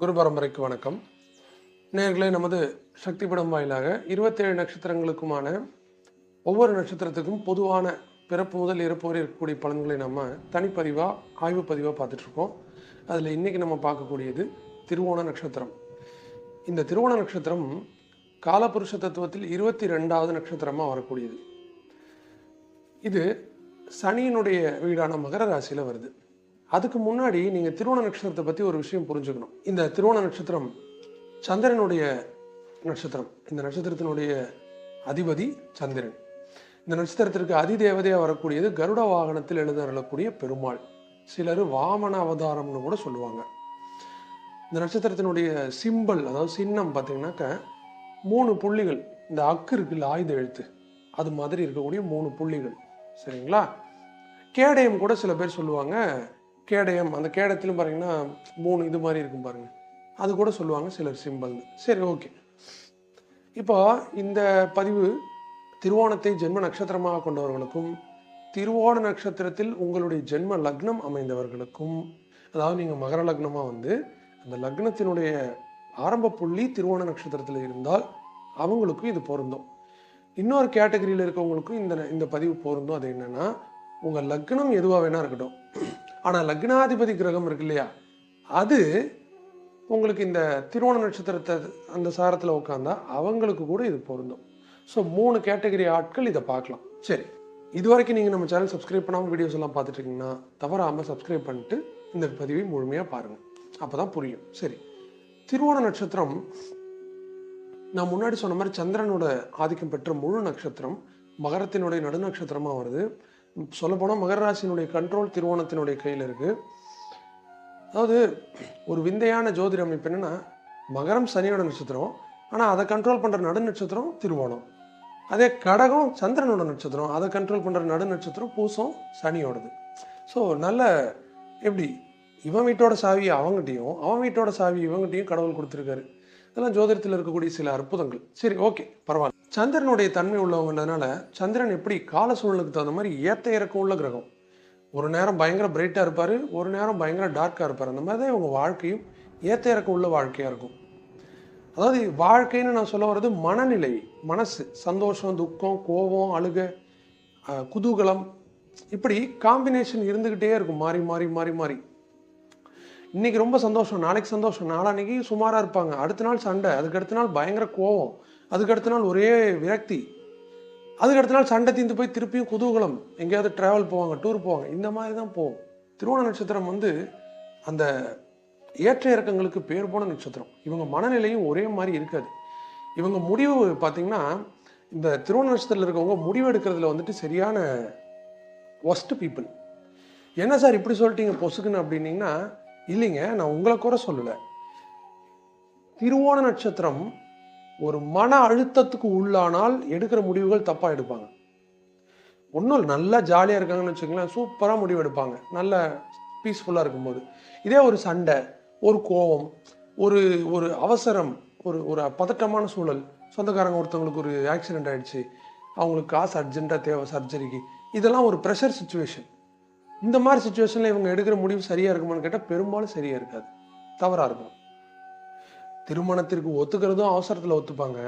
குரு பரம்பரைக்கு வணக்கம். நேர்களை நமது சக்தி படம் வாயிலாக இருபத்தேழு நட்சத்திரங்களுக்குமான ஒவ்வொரு நட்சத்திரத்துக்கும் பொதுவான பிறப்பு முதல் இறப்பு வரை இருக்கக்கூடிய பலன்களை நம்ம தனிப்பதிவாக ஆய்வு பதிவாக பார்த்துட்ருக்கோம். அதில் இன்றைக்கி நம்ம பார்க்கக்கூடியது திருவோண நட்சத்திரம். இந்த திருவோண நட்சத்திரம் காலபுருஷ தத்துவத்தில் இருபத்தி ரெண்டாவது நட்சத்திரமாக வரக்கூடியது. இது சனியினுடைய வீடான மகர ராசியில் வருது. அதுக்கு முன்னாடி நீங்கள் திருவோண நட்சத்திரத்தை பற்றி ஒரு விஷயம் புரிஞ்சுக்கணும். இந்த திருவோண நட்சத்திரம் சந்திரனுடைய நட்சத்திரம். இந்த நட்சத்திரத்தினுடைய அதிபதி சந்திரன். இந்த நட்சத்திரத்திற்கு அதிதேவதையாக வரக்கூடியது கருட வாகனத்தில் எழுதக்கூடிய பெருமாள். சிலர் வாமன அவதாரம்னு கூட சொல்லுவாங்க. இந்த நட்சத்திரத்தினுடைய சிம்பல் அதாவது சின்னம் பார்த்தீங்கன்னாக்க மூணு புள்ளிகள். இந்த அக்கு இருக்குல்ல ஆயுத எழுத்து. அது மாதிரி இருக்கக்கூடிய மூணு புள்ளிகள். சரிங்களா? கேடயம் கூட சில பேர் சொல்லுவாங்க கேடயம் அந்த கேடயத்திலும் பாருங்கன்னா மூணு இது மாதிரி இருக்கும் பாருங்க. அது கூட சொல்லுவாங்க சிலர் சிம்பிள்னு சரி ஓகே. இப்போ இந்த பதிவு திருவோணத்தை ஜென்ம நட்சத்திரமாக கொண்டவர்களுக்கும் திருவோண நட்சத்திரத்தில் உங்களுடைய ஜென்ம லக்னம் அமைந்தவர்களுக்கும் அதாவது நீங்கள் மகர லக்னமாக வந்து அந்த லக்னத்தினுடைய ஆரம்ப புள்ளி திருவோண நட்சத்திரத்தில் இருந்தால் அவங்களுக்கும் இது பொருந்தும். இன்னொரு கேட்டகரியில் இருக்கவங்களுக்கும் இந்த இந்த பதிவு பொருந்தும். அது என்னன்னா உங்கள் லக்னம் எதுவாக வேணா இருக்கட்டும். ஆனால் லக்னாதிபதி கிரகம் இருக்கு இல்லையா? அது உங்களுக்கு இந்த திருவோண நட்சத்திரத்தை அந்த சாரத்தில் உட்காந்தா அவங்களுக்கு கூட இது பொருந்தும். ஸோ மூணு கேட்டகரி ஆட்கள் இதை பார்க்கலாம். சரி. இது வரைக்கும் நீங்கள் நம்ம சேனல் சப்ஸ்கிரைப் பண்ணாமல் வீடியோஸ் எல்லாம் பார்த்துட்டு இருக்கீங்கன்னா தவறாமல் சப்ஸ்கிரைப் பண்ணிட்டு இந்த பதிவை முழுமையாக பாருங்கள் அப்போ தான் புரியும். சரி. திருவோண நட்சத்திரம் நான் முன்னாடி சொன்ன மாதிரி சந்திரனோட ஆதிக்கம் பெற்ற முழு நட்சத்திரம் மகரத்தினுடைய நடு நட்சத்திரமாக வருது. சொல்லப்போனால் மகர ராசியினுடைய கண்ட்ரோல் திருவோணத்தினுடைய கையில் இருக்குது அதாவது ஒரு விந்தையான ஜோதிட அமைப்பு என்னன்னா மகரம் சனியோட நட்சத்திரம் ஆனால் அதை கண்ட்ரோல் பண்ணுற நடு நட்சத்திரம் திருவோணம். அதே கடகம் சந்திரனோட நட்சத்திரம் அதை கண்ட்ரோல் பண்ணுற நடு நட்சத்திரம் பூசம் சனியோடது. ஸோ நல்ல எப்படி? இவன் வீட்டோட சாவி அவங்ககிட்டயும் அவன் வீட்டோட சாவி இவங்ககிட்டையும் கடவுள் கொடுத்துருக்காரு. இதெல்லாம் ஜோதிடத்தில் இருக்கக்கூடிய சில அற்புதங்கள். சரி ஓகே பரவாயில்ல. சந்திரனுடைய தன்மை உள்ளவங்கன்றதுனால சந்திரன் எப்படி கால சூழலுக்கு தகுந்த மாதிரி ஏற்ற இறக்கம் உள்ள கிரகம். ஒரு நேரம் பயங்கர பிரைட்டாக இருப்பார் ஒரு நேரம் பயங்கர டார்க்காக இருப்பார். அந்த மாதிரி தான் இவங்க வாழ்க்கையும் ஏற்ற இறக்கம் உள்ள வாழ்க்கையாக இருக்கும். அதாவது வாழ்க்கைன்னு நான் சொல்ல வர்றது மனநிலை மனசு. சந்தோஷம் துக்கம் கோபம் அழுக குதூகலம். இப்படி காம்பினேஷன் இருந்துக்கிட்டே இருக்கும் மாறி மாறி மாறி மாறி. இன்னைக்கு ரொம்ப சந்தோஷம் நாளைக்கு சந்தோஷம். நாளான்னைக்கு சுமாராக இருப்பாங்க. அடுத்த நாள் சண்டை அதுக்கு அடுத்த நாள் பயங்கர கோவம். அதுக்கு அடுத்த நாள் ஒரே விரக்தி. அதுக்கு அடுத்த நாள் சண்டை தீர்ந்து போய் திருப்பியும் குதூகலம். எங்கேயாவது ட்ராவல் போவாங்க டூர் போவாங்க. இந்த மாதிரி தான் போகும் திருவோண நட்சத்திரம் வந்து அந்த ஏற்ற இறக்கங்களுக்கு பேர் போன நட்சத்திரம். இவங்க மனநிலையும் ஒரே மாதிரி இருக்காது. இவங்க முடிவு பார்த்தீங்கன்னா இந்த திருவோண நட்சத்திரத்தில் இருக்கவங்க முடிவு எடுக்கிறதுல வந்துட்டு சரியான ஒஸ்ட் பீப்புள் என்ன சார் இப்படி சொல்லிட்டீங்க பொசுக்குன்னு அப்படின்னீங்கன்னா இல்லைங்க நான் உங்களை கூட சொல்லலை. திருவோண நட்சத்திரம் ஒரு மன அழுத்தத்துக்கு உள்ளானால் எடுக்கிற முடிவுகள் தப்பாக எடுப்பாங்க. ஒன்றும் நல்லா ஜாலியாக இருக்காங்கன்னு வச்சுக்கோங்களேன் சூப்பராக முடிவு எடுப்பாங்க. நல்ல பீஸ்ஃபுல்லாக இருக்கும்போது. இதே ஒரு சண்டை ஒரு கோபம் ஒரு ஒரு அவசரம் ஒரு ஒரு பதட்டமான சூழல். சொந்தக்காரங்க ஒருத்தவங்களுக்கு ஒரு ஆக்சிடென்ட் ஆகிடுச்சு அவங்களுக்கு காசு அர்ஜென்ட்டாக தேவை சர்ஜரிக்கு இதெல்லாம் ஒரு ப்ரெஷர் சுச்சுவேஷன் இந்த மாதிரி சுச்சுவேஷனில் இவங்க எடுக்கிற முடிவு சரியாக இருக்குமான்னு கேட்டால் பெரும்பாலும் சரியாக இருக்காது. தவறாக இருக்கும். திருமணத்திற்கு ஒத்துக்கிறதும் அவசரத்தில் ஒத்துப்பாங்க.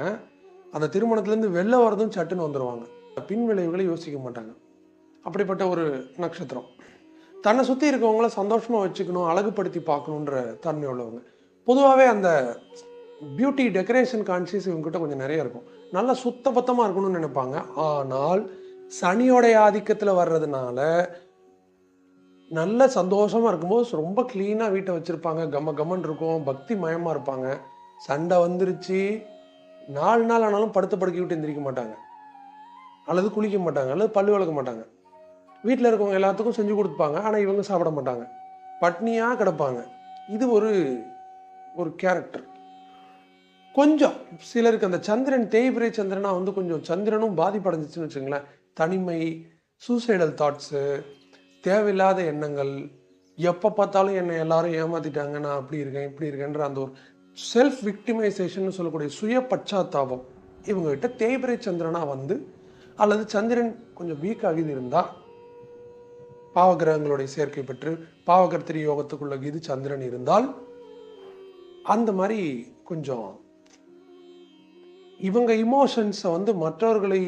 அந்த திருமணத்துலேருந்து வெளில வரதும் சட்டுன்னு வந்துடுவாங்க பின் விளைவுகளை யோசிக்க மாட்டாங்க. அப்படிப்பட்ட ஒரு நட்சத்திரம். தன்னை சுற்றி இருக்கவங்கள சந்தோஷமாக வச்சுக்கணும் அழகுபடுத்தி பார்க்கணுன்ற தன்மை உள்ளவங்க. பொதுவாகவே அந்த பியூட்டி டெக்கரேஷன் கான்சியஸ் இவங்ககிட்ட கொஞ்சம் நிறைய இருக்கும். நல்லா சுத்த பத்தமாக இருக்கணும்னு நினைப்பாங்க. ஆனால் சனியோடைய ஆதிக்கத்தில் வர்றதுனால நல்ல சந்தோஷமாக இருக்கும்போது ரொம்ப க்ளீனாக வீட்டை வச்சுருப்பாங்க. கம்ம கம்மன் இருக்கும் பக்தி மயமாக இருப்பாங்க. சண்டை வந்துருச்சு. நாலு நாள் ஆனாலும் படுத்து படுக்க விட்டு எந்திரிக்க மாட்டாங்க. அல்லது குளிக்க மாட்டாங்க அல்லது பல்லு வளர்க்க மாட்டாங்க. வீட்டில் இருக்கவங்க எல்லாத்துக்கும் செஞ்சு கொடுப்பாங்க. ஆனால் இவங்க சாப்பிட மாட்டாங்க. பட்னியாக கிடப்பாங்க. இது ஒரு ஒரு கேரக்டர் கொஞ்சம் சிலருக்கு அந்த சந்திரன் தேய்பிரை சந்திரனா வந்து கொஞ்சம் சந்திரனும் பாதிப்படைஞ்சிச்சுன்னு வச்சுங்களேன் தனிமை சூசைடல் தாட்ஸு தேவையில்லாத எண்ணங்கள். எப்போ பார்த்தாலும் என்னை எல்லாரும் ஏமாத்திட்டாங்க நான் அப்படி இருக்கேன் இப்படி இருக்கேன்ற அந்த ஒரு செல்ஃப் விக்டிமைசேஷன் சொல்லக்கூடிய சுய பச்சாத்தாபம். இவங்ககிட்ட தேய்பிரை சந்திரனாக வந்து அல்லது சந்திரன் கொஞ்சம் வீக் ஆகிது இருந்தால் பாவகிரகங்களுடைய சேர்க்கை பெற்று பாவகர்த்திரி யோகத்துக்குள்ள இது சந்திரன் இருந்தால் அந்த மாதிரி கொஞ்சம் இவங்க இமோஷன்ஸை வந்து மற்றவர்களை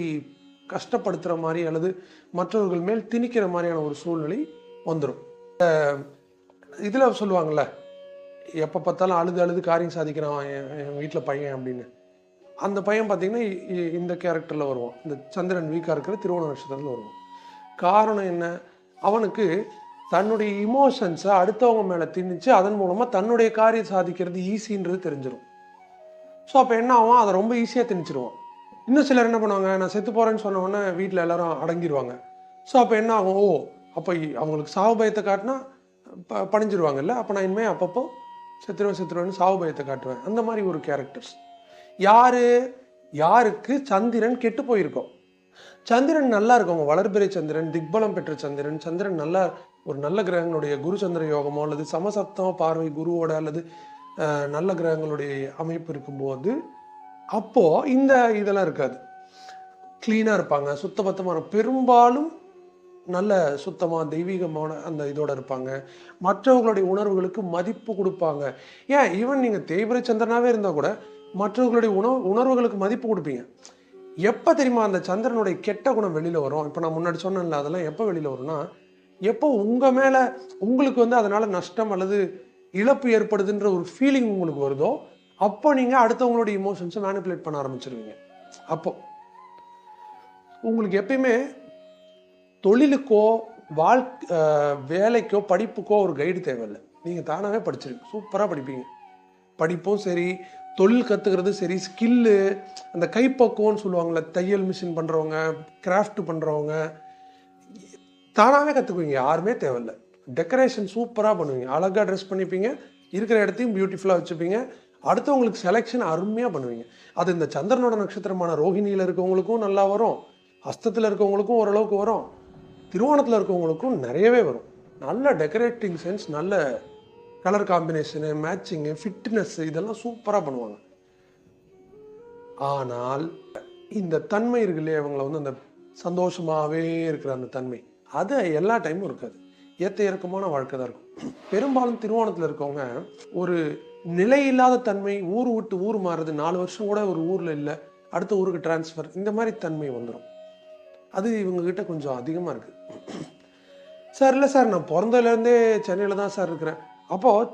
கஷ்டப்படுத்துகிற மாதிரி அல்லது மற்றவர்கள் மேல் திணிக்கிற மாதிரியான ஒரு சூழ்நிலை வந்துடும் இதில் சொல்லுவாங்கள்ல எப்போ பார்த்தாலும் அழுது அழுது காரியம் சாதிக்கிறான் என் என் வீட்டில் பையன் அப்படின்னு. அந்த பையன் பார்த்திங்கன்னா இந்த கேரக்டரில் வருவான். இந்த சந்திரன் வீக்காக இருக்கிற திருவோண நட்சத்திரத்தில் வருவான். காரணம் என்ன? அவனுக்கு தன்னுடைய இமோஷன்ஸை அடுத்தவங்க மேலே திணிச்சு அதன் மூலமாக தன்னுடைய காரியம் சாதிக்கிறது ஈஸின்றது தெரிஞ்சிடும் ஸோ அப்போ என்ன ஆகும்? அதை ரொம்ப ஈஸியாக திணிச்சிடுவான் இன்னும் சிலர் என்ன பண்ணுவாங்க நான் செத்து போகிறேன்னு சொன்ன உடனே வீட்டில் எல்லாரும் அடங்கிடுவாங்க ஸோ அப்போ என்ன ஆகும்? ஓ அப்போ அவங்களுக்கு சாவு பயத்தை காட்டினா ப பணிஞ்சிருவாங்கல்ல அப்போ நான் இனிமேல் அப்பப்போ செத்துருவேன் செத்துருவேன்னு சாவு பயத்தை காட்டுவேன். அந்த மாதிரி ஒரு கேரக்டர்ஸ் யார் யாருக்கு சந்திரன் கெட்டு போயிருக்கோம்? சந்திரன் நல்லா இருக்கவங்க வளர்பிறை சந்திரன் திக்பலம் பெற்ற சந்திரன். சந்திரன் நல்லா ஒரு நல்ல கிரகங்களுடைய குரு சந்திர யோகமோ அல்லது சமசப்தம பார்வை குருவோட அல்லது நல்ல கிரகங்களுடைய அமைப்பு இருக்கும்போது அப்போது இந்த இதெல்லாம் இருக்காது. க்ளீனாக இருப்பாங்க சுத்தபத்தமான பெரும்பாலும் நல்ல சுத்தமாக தெய்வீகமான அந்த இதோடு இருப்பாங்க. மற்றவர்களுடைய உணர்வுகளுக்கு மதிப்பு கொடுப்பாங்க. ஏன்? ஈவன் நீங்கள் தேய்பிரை சந்திரனாகவே இருந்தால் கூட மற்றவர்களுடைய உணவு உணர்வுகளுக்கு மதிப்பு கொடுப்பீங்க. எப்போ தெரியுமா அந்த சந்திரனுடைய கெட்ட குணம் வெளியில் வரும்? இப்போ நான் முன்னாடி சொன்னேன்ல அதெல்லாம் எப்போ வெளியில் வரும்னா எப்போ உங்கள் மேலே உங்களுக்கு வந்து அதனால் நஷ்டம் அல்லது இழப்பு ஏற்படுதுன்ற ஒரு ஃபீலிங் உங்களுக்கு வருதோ அப்போ நீங்கள் அடுத்தவங்களுடைய இமோஷன்ஸை மேனிப்புலேட் பண்ண ஆரம்பிச்சிருவீங்க. அப்போ உங்களுக்கு எப்பயுமே தொழிலுக்கோ வாழ் வேலைக்கோ படிப்புக்கோ ஒரு கைடு தேவையில்லை. நீங்கள் தானாகவே படிச்சிருக்கு சூப்பராக படிப்பீங்க. படிப்பும் சரி தொழில் கற்றுக்கிறது சரி ஸ்கில்லு அந்த கைப்பக்குவம்னு சொல்லுவாங்கள்ல தையல் மிஷின் பண்ணுறவங்க கிராஃப்ட் பண்ணுறவங்க தானாகவே கற்றுக்குவீங்க யாருமே தேவையில்ல. டெக்கரேஷன் சூப்பராக பண்ணுவீங்க. அழகாக ட்ரெஸ் பண்ணிப்பீங்க. இருக்கிற இடத்தையும் பியூட்டிஃபுல்லாக வச்சுப்பீங்க. அடுத்தவங்களுக்கு செலெக்ஷன் அருமையாக பண்ணுவீங்க. அது இந்த சந்திரனோட நட்சத்திரமான ரோஹிணியில் இருக்கவங்களுக்கும் நல்லா வரும். அஸ்தத்தில் இருக்கவங்களுக்கும் ஓரளவுக்கு வரும். திருவோணத்தில் இருக்கவங்களுக்கும் நிறையவே வரும். நல்ல டெக்கரேட்டிங் சென்ஸ் நல்ல கலர் காம்பினேஷனு மேட்சிங்கு ஃபிட்னஸ் இதெல்லாம் சூப்பராக பண்ணுவாங்க. ஆனால் இந்த தன்மை இருக்கு இல்லையா இவங்களை வந்து அந்த சந்தோஷமாகவே இருக்கிற அந்த தன்மை. அது எல்லா டைமும் இருக்காது. ஏற்ற இறக்கமான வாழ்க்கை தான் இருக்கும். பெரும்பாலும் திருவோணத்தில் இருக்கவங்க ஒரு நிலை இல்லாத தன்மை ஊர் விட்டு ஊர் மாறுறது நாலு வருஷம் கூட ஒரு ஊரில் இல்லை அடுத்த ஊருக்கு டிரான்ஸ்ஃபர் இந்த மாதிரி தன்மை வந்துடும் அது இவங்ககிட்ட கொஞ்சம் அதிகமாக இருக்குது சார் இல்லை சார் நான் பிறந்ததுலேருந்தே சென்னையில் தான் சார் இருக்கிறேன். அப்போது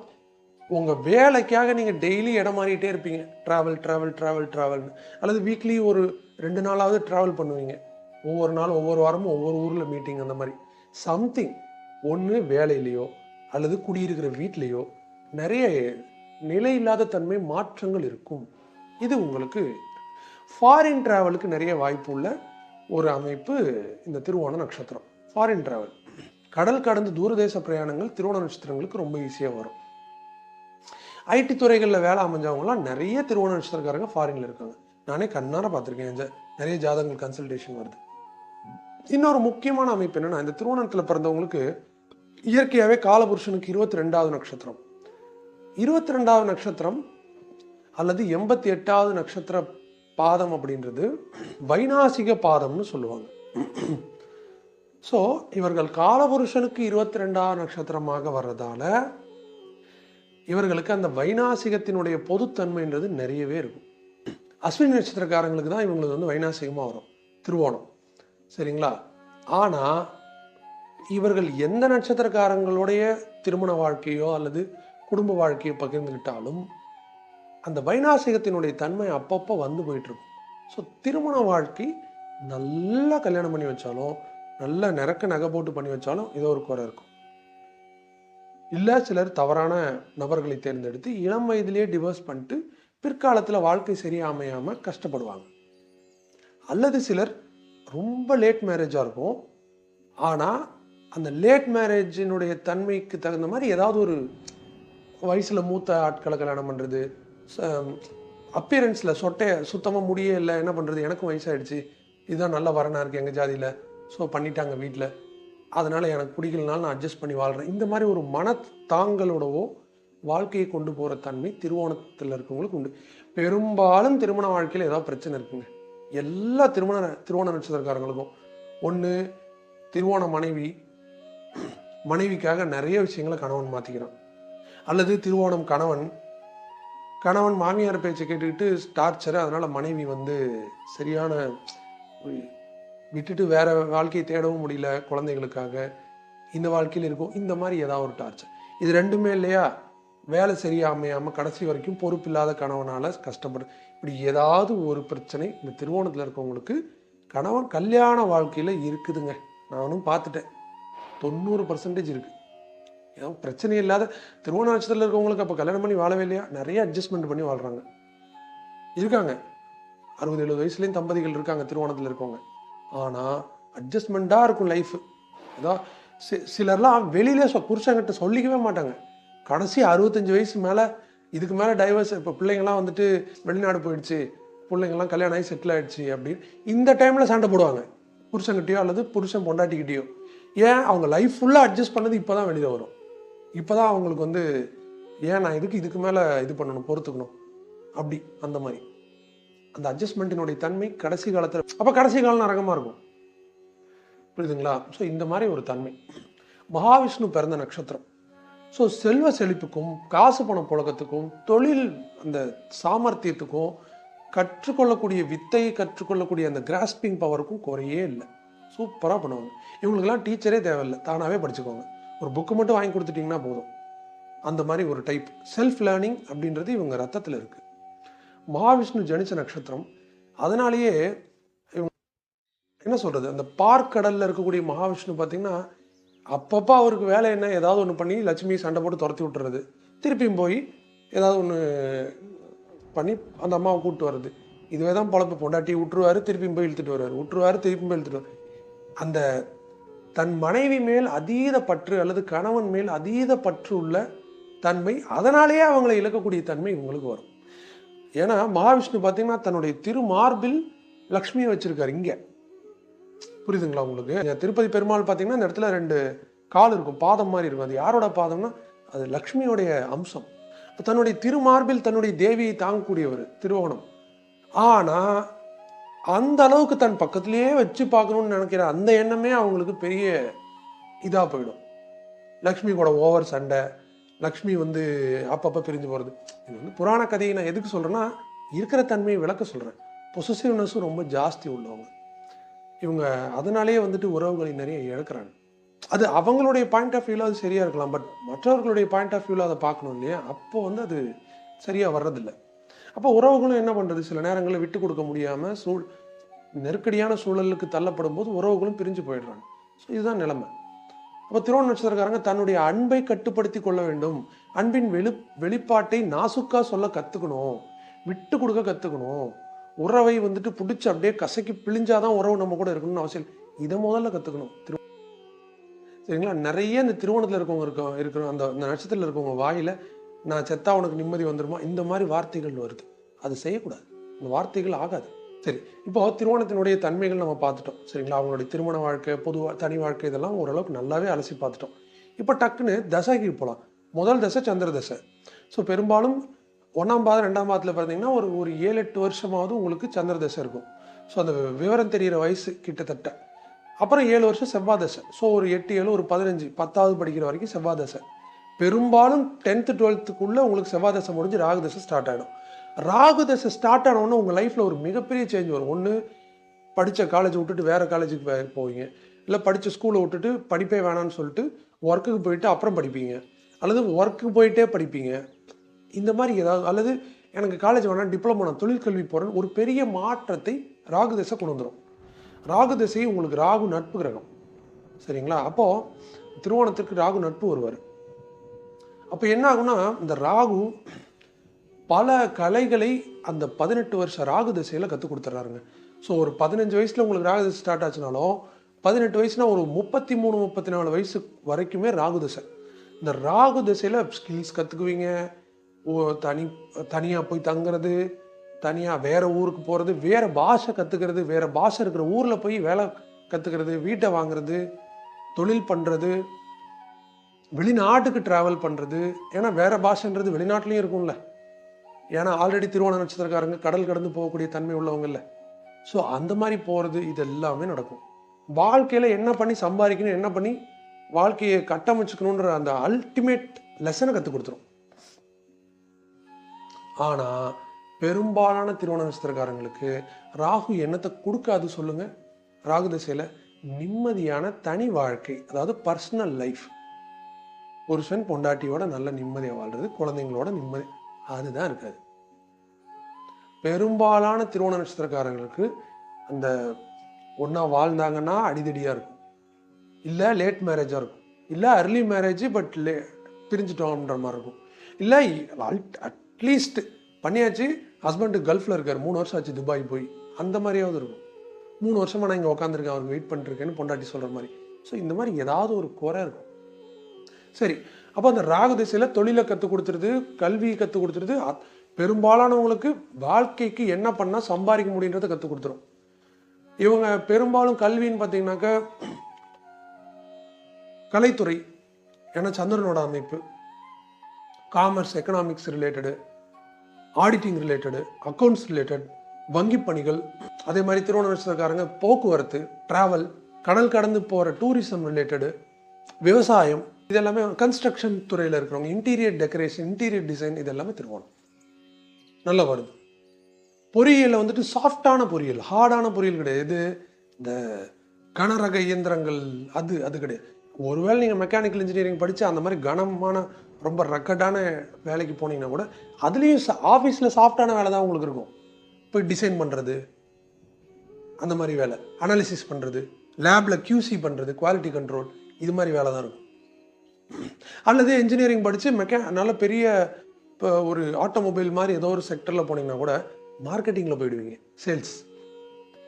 உங்கள் வேலைக்காக நீங்கள் டெய்லி இடம் மாறிட்டே இருப்பீங்க. ட்ராவல் ட்ராவல் ட்ராவல் ட்ராவல்னு அல்லது வீக்லி ஒரு ரெண்டு நாளாவது ட்ராவல் பண்ணுவீங்க. ஒவ்வொரு நாள் ஒவ்வொரு வாரமும் ஒவ்வொரு ஊரில் மீட்டிங் அந்த மாதிரி. சம்திங் ஒன்று வேலையிலையோ அல்லது குடியிருக்கிற வீட்லேயோ நிறைய நிலையில்லாத தன்மை மாற்றங்கள் இருக்கும். இது உங்களுக்கு ஃபாரின் ட்ராவலுக்கு நிறைய வாய்ப்பு உள்ள ஒரு அமைப்பு இந்த திருவோண நட்சத்திரம். ஃபாரின் ட்ராவல் கடல் கடந்து தூரதேச பிரயாணங்கள் திருவோண நட்சத்திரங்களுக்கு ரொம்ப ஈஸியாக வரும். ஐடி துறைகளில் வேலை அமைஞ்சவங்களாம் நிறைய திருவோண நட்சத்திரக்காரங்க ஃபாரின்ல இருக்காங்க. நானே கண்ணார பார்த்துருக்கேன் நிறைய ஜாதகங்கள் கன்சல்டேஷன் வருது. இன்னொரு முக்கியமான அமைப்பு என்னென்னா இந்த திருவோணத்தில் பிறந்தவங்களுக்கு இயற்கையாகவே காலபுருஷனுக்கு இருபத்தி ரெண்டாவது நட்சத்திரம். இருபத்தி ரெண்டாவது நட்சத்திரம் அல்லது எண்பத்தி எட்டாவது நட்சத்திர பாதம் அப்படின்றது வைநாசிக பாதம்னு சொல்லுவாங்க. ஸோ இவர்கள் காலபுருஷனுக்கு இருபத்தி ரெண்டாவது நட்சத்திரமாக வர்றதால இவர்களுக்கு அந்த வைநாசிகத்தினுடைய பொதுத்தன்மைன்றது நிறையவே இருக்கும். அஸ்வினி நட்சத்திரக்காரங்களுக்கு தான் இவங்களுக்கு வந்து வைநாசிகமாக வரும். திருவோணம். சரிங்களா? ஆனால் இவர்கள் எந்த நட்சத்திரக்காரங்களுடைய திருமண வாழ்க்கையோ அல்லது குடும்ப வாழ்க்கையோ பகிர்ந்துக்கிட்டாலும் அந்த வைநாசிகத்தினுடைய தன்மை அப்பப்போ வந்து போயிட்டு இருக்கும் ஸோ திருமண வாழ்க்கை நல்லா கல்யாணம் பண்ணி வச்சாலும் நல்லா நிறக்க நகை போட்டு பண்ணி வச்சாலும் ஏதோ ஒரு குறை இருக்கும். இல்லை சிலர் தவறான நபர்களை தேர்ந்தெடுத்து இளம் வயதிலேயே டிவோர்ஸ் பண்ணிட்டு பிற்காலத்தில் வாழ்க்கை சரியா அமையாமல் கஷ்டப்படுவாங்க. அல்லது சிலர் ரொம்ப லேட் மேரேஜாக இருக்கும். ஆனால் அந்த லேட் மேரேஜினுடைய தன்மைக்கு தகுந்த மாதிரி ஏதாவது ஒரு வயசில் மூத்த ஆட்களை கல்யாணம் பண்ணுறது அப்பியரன்ஸில் சொட்டைய சுத்தமாக முடியே இல்லை என்ன பண்ணுறது எனக்கும் வயசாயிடுச்சு. இதுதான் நல்ல வரனாக இருக்குது எங்கள் ஜாதியில். ஸோ பண்ணிட்டாங்க வீட்டில் அதனால் எனக்கு பிடிக்கலனாலும் நான் அட்ஜஸ்ட் பண்ணி வாழ்கிறேன் இந்த மாதிரி ஒரு மனத்தாங்களோடவோ வாழ்க்கையை கொண்டு போகிற தன்மை திருவோணத்தில் இருக்கவங்களுக்கு உண்டு. பெரும்பாலும் திருமண வாழ்க்கையில் ஏதாவது பிரச்சனை இருக்குங்க. எல்லா திருமண திருவோண நட்சத்திரக்காரங்களுக்கும். ஒன்று திருவோண மனைவி மனைவிக்காக நிறைய விஷயங்களை கணவன் மாற்றிக்கிறான் அல்லது திருவோணம் கணவன் கணவன் மாமியார் பேச்சை கேட்டுக்கிட்டு டார்ச்சர் அதனால் மனைவி வந்து சரியான விட்டுட்டு வேற வாழ்க்கையை தேடவும் முடியல குழந்தைகளுக்காக. இந்த வாழ்க்கையில் இருக்கும். இந்த மாதிரி ஏதாவது ஒரு டார்ச்சர் இது ரெண்டுமே இல்லையா? வேலை சரியா அமையாமல் கடைசி வரைக்கும் பொறுப்பில்லாத கணவனால் கஷ்டப்படு இப்படி ஏதாவது ஒரு பிரச்சனை இந்த திருவோணத்தில் இருக்கவங்களுக்கு கணவன் கல்யாண வாழ்க்கையில் இருக்குதுங்க. நானும் பார்த்துட்டேன். தொண்ணூறு பர்சன்டேஜ் இருக்குது ஏதோ பிரச்சனை இல்லாத திருவோண நட்சத்திரத்தில் இருக்கவங்களுக்கு அப்போ கல்யாணம் பண்ணி வாழவே இல்லையா? நிறைய அட்ஜஸ்ட்மெண்ட் பண்ணி வாழ்கிறாங்க இருக்காங்க. அறுபது எழுபது வயசுலேயும் தம்பதிகள் இருக்காங்க திருவோணத்தில் இருக்கவங்க. ஆனால் அட்ஜஸ்ட்மெண்ட்டாக இருக்கும் லைஃப் ஏதோ சி சிலர்லாம் வெளியிலே சொ புருஷங்கிட்ட சொல்லிக்கவே மாட்டாங்க. கடைசி அறுபத்தஞ்சு வயசு மேலே இதுக்கு மேலே டைவர்ஸ் இப்போ பிள்ளைங்கள்லாம் வந்துட்டு வெளிநாடு போயிடுச்சு பிள்ளைங்கள்லாம் கல்யாணம் ஆகி செட்டில் ஆகிடுச்சு அப்படின்னு இந்த டைமில் சண்டை போடுவாங்க. புருஷன்கிட்டயோ அல்லது புருஷன் பொண்டாட்டிக்கிட்டேயோ. ஏன் அவங்க லைஃப் ஃபுல்லாக அட்ஜஸ்ட் பண்ணது இப்போ தான் வெளியில் வரும். இப்போ தான் அவங்களுக்கு வந்து ஏன் நான் இதுக்கு இதுக்கு மேலே இது பண்ணணும் பொறுத்துக்கணும்? அப்படி அந்த மாதிரி. அந்த அட்ஜஸ்ட்மெண்ட்டினுடைய தன்மை கடைசி காலத்தில் அப்போ கடைசி காலம் நரகமாக இருக்கும். புரியுதுங்களா? ஸோ இந்த மாதிரி ஒரு தன்மை. மகாவிஷ்ணு பிறந்த நட்சத்திரம். ஸோ செல்வ செழிப்புக்கும் காசு பணம் புழக்கத்துக்கும் தொழில் அந்த சாமர்த்தியத்துக்கும் கற்றுக்கொள்ளக்கூடிய வித்தையை கற்றுக்கொள்ளக்கூடிய அந்த கிராஸ்பிங் பவருக்கும் குறையே இல்லை. சூப்பராக பண்ணுவாங்க. இவங்களுக்கெல்லாம் டீச்சரே தேவையில்லை. தானாகவே படிச்சுக்கோங்க ஒரு புக்கு மட்டும் வாங்கி கொடுத்துட்டிங்கன்னா போதும். அந்த மாதிரி ஒரு டைப் செல்ஃப் லேர்னிங் அப்படின்றது இவங்க ரத்தத்தில் இருக்குது மகாவிஷ்ணு ஜனிச்ச நட்சத்திரம். அதனாலேயே இவங்க என்ன சொல்கிறது அந்த பார்க்கடலில் இருக்கக்கூடிய மகாவிஷ்ணு பார்த்திங்கன்னா அப்பப்போ அவருக்கு வேலை என்ன? ஏதாவது ஒன்று பண்ணி லட்சுமி சண்டை போட்டு துரத்தி விட்டுறது. திருப்பியும் போய் ஏதாவது ஒன்று பண்ணி அந்த அம்மாவை கூப்பிட்டு வர்றது. இதுவே தான் பழப்பு. பொண்டாட்டி விட்டுருவாரு திருப்பியும் போய் இழுத்துட்டு வருவார். விட்டுருவாரு திருப்பியும் போய் இழுத்துட்டு வருவார். அந்த தன் மனைவி மேல் அதீத பற்று அல்லது கணவன் மேல் அதீத பற்று உள்ள தன்மை அதனாலேயே அவங்களை இழக்கக்கூடிய தன்மை இவங்களுக்கு வரும். ஏன்னா மகாவிஷ்ணு பார்த்தீங்கன்னா தன்னுடைய திருமார்பில் லக்ஷ்மியை வச்சிருக்காரு இங்கே. புரியுதுங்களா உங்களுக்கு? திருப்பதி பெருமாள் பார்த்தீங்கன்னா இந்த இடத்துல ரெண்டு கால் இருக்கும். பாதம் மாதிரி இருக்கும். அது யாரோட பாதம்னா அது லக்ஷ்மியோடைய அம்சம். தன்னுடைய திருமார்பில் தன்னுடைய தேவியை தாங்கக்கூடியவர் திருவோணம். ஆனால் அந்த அளவுக்கு தன் பக்கத்திலேயே வச்சு பார்க்கணும்னு நினைக்கிற அந்த எண்ணமே அவங்களுக்கு பெரிய இதாக போயிடும். லக்ஷ்மி கூட ஓவர் சண்டை. லக்ஷ்மி வந்து அப்பப்போ பிரிஞ்சு போகிறது இது வந்து புராண கதையை நான் எதுக்கு சொல்கிறேன்னா இருக்கிற தன்மையை விளக்க சொல்கிறேன் பொசசிவ்னஸும் ரொம்ப ஜாஸ்தி உள்ளவங்க. இவங்க அதனாலேயே வந்துட்டு உறவுகளை நிறைய இழக்கிறாங்க. அது அவங்களுடைய பாயிண்ட் ஆஃப் வியூவில் அது சரியாக இருக்கலாம் பட் மற்றவர்களுடைய பாயிண்ட் ஆஃப் வியூவில் அதை பார்க்கணும் இல்லையா? அப்போ வந்து அது சரியாக வர்றதில்லை. அப்போ உறவுகளும் என்ன பண்ணுறது சில நேரங்களில் விட்டு கொடுக்க முடியாமல் சூழ் நெருக்கடியான சூழலுக்கு தள்ளப்படும் போது உறவுகளும் பிரிஞ்சு போயிடுறாங்க. ஸோ இதுதான் நிலைமை. அப்போ திருவோண நட்சத்திரக்காரங்க தன்னுடைய அன்பை கட்டுப்படுத்தி கொள்ள வேண்டும். அன்பின் வெளி வெளிப்பாட்டை நாசுக்கா சொல்ல கற்றுக்கணும் விட்டு கொடுக்க கற்றுக்கணும் உறவை வந்துட்டு பிடிச்சி அப்படியே கசக்கி பிழிஞ்சாதான் உறவு நம்ம கூட இருக்கணும்னு அவசியம் இல்லை. இதை முதல்ல கற்றுக்கணும் திரு சரிங்களா? நிறைய இந்த திருவோணத்தில் இருக்கவங்க இருக்க இருக்கிற அந்த அந்த நட்சத்திரத்தில் இருக்கவங்க வாயில நான் செத்தா உனக்கு நிம்மதி வந்துடுமா இந்த மாதிரி வார்த்தைகள் வருது. அது செய்யக்கூடாது. இந்த வார்த்தைகள் ஆகாது. சரி இப்போ திருமணத்தினுடைய தன்மைகள் நம்ம பார்த்துட்டோம். சரிங்களா? அவங்களுடைய திருமண வாழ்க்கை பொது தனி வாழ்க்கை இதெல்லாம் ஓரளவுக்கு நல்லாவே அலசி பார்த்துட்டோம். இப்போ டக்குன்னு தசைக்கு போகலாம். முதல் தசை சந்திர தசை. ஸோ பெரும்பாலும் ஒன்றாம் பாதம் ரெண்டாம் பாதத்தில் பிறந்தீங்கன்னா ஒரு ஒரு ஏழு எட்டு வருஷமாவது உங்களுக்கு சந்திர தசை இருக்கும். ஸோ அந்த விவரம் தெரிகிற வயசு கிட்டத்தட்ட. அப்புறம் ஏழு வருஷம் செவ்வாய் தசை. ஸோ ஒரு எட்டு ஏழு ஒரு பதினஞ்சு பத்தாவது படிக்கிற வரைக்கும் செவ்வாய் தசை. பெரும்பாலும் டென்த்து டுவெல்த்துக்குள்ளே உங்களுக்கு செவ்வாய் தசை முடிஞ்சு ராகு தசை ஸ்டார்ட் ஆகிடும் ராகு தசை ஸ்டார்ட் ஆனவுடனே உங்கள் லைஃப்பில் ஒரு மிகப்பெரிய சேஞ்ச் வரும். ஒன்று படித்த காலேஜ் விட்டுட்டு வேறு காலேஜுக்கு போவீங்க. இல்லை படித்த ஸ்கூலை விட்டுட்டு படிப்பே வேணான்னு சொல்லிட்டு ஒர்க்குக்கு போயிட்டு அப்புறம் படிப்பீங்க. அல்லது ஒர்க்கு போயிட்டே படிப்பீங்க. இந்த மாதிரி ஏதாவது அல்லது எனக்கு காலேஜ் வேணாம் டிப்ளமோ நான் தொழிற்கல்வி போகிறேன்னு ஒரு பெரிய மாற்றத்தை ராகு தசை கொண்டு வந்துடும் ராகு திசை உங்களுக்கு ராகு நட்பு கிரகம். சரிங்களா? அப்போது திருவோணத்திற்கு ராகு நட்பு வருவார். அப்போ என்ன ஆகும்னா இந்த ராகு பல கலைகளை அந்த பதினெட்டு வருஷ ராகு திசையில் கற்றுக் கொடுத்துட்றாருங்க ஸோ ஒரு பதினஞ்சு வயசில் உங்களுக்கு ராகு திசை ஸ்டார்ட் ஆச்சுனாலும் பதினெட்டு வயசுனா ஒரு முப்பத்தி மூணு முப்பத்தி நாலு வயசு வரைக்குமே ராகு திசை. இந்த ராகு திசையில் ஸ்கில்ஸ் கற்றுக்குவீங்க ஓ தனி தனியாக போய் தங்குறது தனியாக வேறு ஊருக்கு போகிறது வேறு பாஷை கற்றுக்கிறது வேறு பாஷை இருக்கிற ஊரில் போய் வேலை கற்றுக்கிறது வீட்டை வாங்குறது தொழில் பண்ணுறது வெளிநாட்டுக்கு ட்ராவல் பண்ணுறது ஏன்னா வேறு பாஷைன்றது வெளிநாட்டிலையும் இருக்கும்ல. ஏன்னா ஆல்ரெடி திருவோண நட்சத்திரக்காரங்க கடல் கடந்து போகக்கூடிய தன்மை உள்ளவங்க இல்லை. ஸோ அந்த மாதிரி போகிறது இது எல்லாமே நடக்கும். வாழ்க்கையில் என்ன பண்ணி சம்பாதிக்கணும் என்ன பண்ணி வாழ்க்கையை கட்டமைச்சுக்கணுன்ற அந்த அல்டிமேட் லெசனை கற்றுக் கொடுத்துரும். ஆனால் பெரும்பாலான திருவோண நட்சத்திரக்காரங்களுக்கு ராகு என்னத்தை கொடுக்காது சொல்லுங்கள் ராகு திசையில் நிம்மதியான தனி வாழ்க்கை அதாவது பர்சனல் லைஃப் புருஷன் பொண்டாட்டியோட நல்ல நிம்மதியாக வாழ்றது குழந்தைங்களோட நிம்மதி அதுதான் இருக்காது பெரும்பாலான திருவோண நட்சத்திரக்காரங்களுக்கு அந்த ஒன்றா வாழ்ந்தாங்கன்னா அடிதடியாக இருக்கும். இல்லை லேட் மேரேஜாக இருக்கும். இல்லை அர்லி மேரேஜ் பட் லே பிரிஞ்சுட்டோம்ன்ற மாதிரி இருக்கும். இல்லை அட்லீஸ்ட் பண்ணியாச்சு ஹஸ்பண்டு கல்ஃபில் இருக்கார் மூணு வருஷம் ஆச்சு துபாய் போய். அந்த மாதிரியாவது இருக்கும். மூணு வருஷமாக நான் இங்கே உட்காந்துருக்கேன் அவருக்கு வெயிட் பண்ணிருக்கேன்னு பொண்டாட்டி சொல்கிற மாதிரி. ஸோ இந்த மாதிரி ஏதாவது ஒரு குறை இருக்கும். சரி அப்போ அந்த ராகு திசையில் தொழிலை கற்றுக் கொடுத்துருது கல்வியை கற்றுக் கொடுத்துருது. பெரும்பாலானவங்களுக்கு வாழ்க்கைக்கு என்ன பண்ணால் சம்பாதிக்க முடியுன்றதை கற்றுக் கொடுத்துரும். இவங்க பெரும்பாலும் கல்வின்னு பார்த்தீங்கன்னாக்கா கலைத்துறை ஏன்னா சந்திரனோட அமைப்பு commerce economics related auditing related accounts related வங்கி பணிகள் அதே மாதிரி திருவண்ண போக்குவரத்து ட்ராவல் கடல் கடந்து போகிற டூரிசம் ரிலேட்டடு விவசாயம் இது எல்லாமே கன்ஸ்ட்ரக்ஷன் துறையில் இருக்கிறவங்க இன்டீரியர் டெக்கரேஷன் இன்டீரியர் டிசைன் இது எல்லாமே திருவோணம் நல்லா வருது பொறியியலில் வந்துட்டு சாஃப்டான பொறியியல் ஹார்டான பொறியியல் கிடையாது. இந்த கனரக இயந்திரங்கள் அது அது கிடையாது. ஒருவேளை நீங்கள் மெக்கானிக்கல் இன்ஜினியரிங் படித்து அந்த மாதிரி கனமான ரொம்ப ரெக்கர்டான வேலைக்கு போனீங்கன்னா கூட அதுலேயும் ஆஃபீஸில் சாஃப்டான வேலை தான் உங்களுக்கு இருக்கும். போய் டிசைன் பண்ணுறது அந்த மாதிரி வேலை. அனாலிசிஸ் பண்ணுறது லேபில் கியூசி பண்ணுறது குவாலிட்டி கண்ட்ரோல் இது மாதிரி வேலை தான் இருக்கும். அல்லது இன்ஜினியரிங் படித்து மெக்கா நல்ல பெரிய இப்போ ஒரு ஆட்டோமொபைல் மாதிரி ஏதோ ஒரு செக்டரில் போனீங்கன்னா கூட மார்க்கெட்டிங்கில் போயிடுவீங்க சேல்ஸ்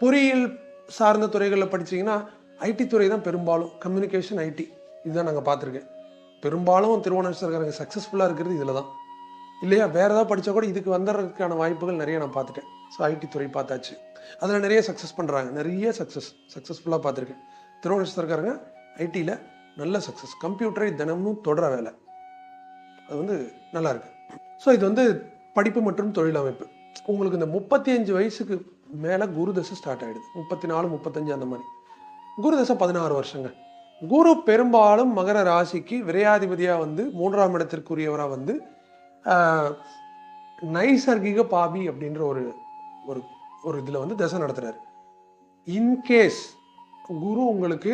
பொறியியல் சார்ந்த துறைகளில் படிச்சீங்கன்னா ஐடி துறை தான் பெரும்பாலும் கம்யூனிகேஷன் ஐடி இதுதான் நாங்கள் பார்த்துருக்கேன். பெரும்பாலும் திருவண்ணாமலை சக்ஸஸ்ஃபுல்லாக இருக்கிறது இதில் தான். இல்லையா? வேறு ஏதாவது படித்தா கூட இதுக்கு வந்துடுறதுக்கான வாய்ப்புகள் நிறைய நான் பார்த்துட்டேன். ஸோ ஐடி துறை பார்த்தாச்சு. அதில் நிறைய சக்ஸஸ் பண்ணுறாங்க நிறைய சக்ஸஸ் சக்ஸஸ்ஃபுல்லாக பார்த்துருக்கேன். திருவண்ணாமலை ஐடியில் நல்ல சக்ஸஸ் கம்ப்யூட்டரை தினமும் தொடர வேலை. அது வந்து நல்லா இருக்கு. ஸோ இது வந்து படிப்பு மற்றும் தொழில் அமைப்பு. உங்களுக்கு இந்த முப்பத்தி அஞ்சு வயசுக்கு மேலே குரு தசை ஸ்டார்ட் ஆகிடுது முப்பத்தி நாலு முப்பத்தஞ்சு அந்த மாதிரி. குரு தசை பதினாறு வருஷங்க. குரு பெரும்பாலும் மகர ராசிக்கு விரையாதிபதியாக வந்து மூன்றாம் இடத்திற்குரியவராக வந்து நைசர்கிக பாபி அப்படின்ற ஒரு ஒரு ஒரு இதில் வந்து தசை நடத்துகிறார் இன்கேஸ் குரு உங்களுக்கு